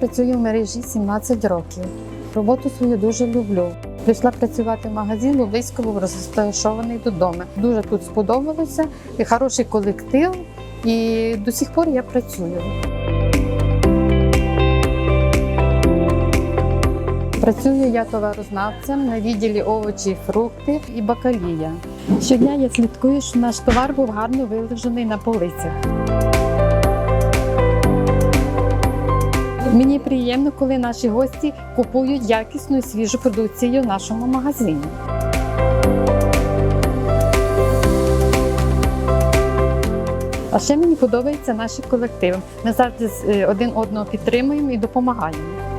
працюю в мережі 17 років. Роботу свою дуже люблю. Прийшла працювати в магазин, близько був розташований додому. Дуже тут сподобалося, і хороший колектив, і до сих пор я працюю. Працюю я товарознавцем на відділі овочі, фрукти і бакалія. Щодня я слідкую, щоб наш товар був гарно виложений на полицях. Мені приємно, коли наші гості купують якісну і свіжу продукцію в нашому магазині. А ще мені подобається наші колективи. Ми завжди е, один одного підтримуємо і допомагаємо.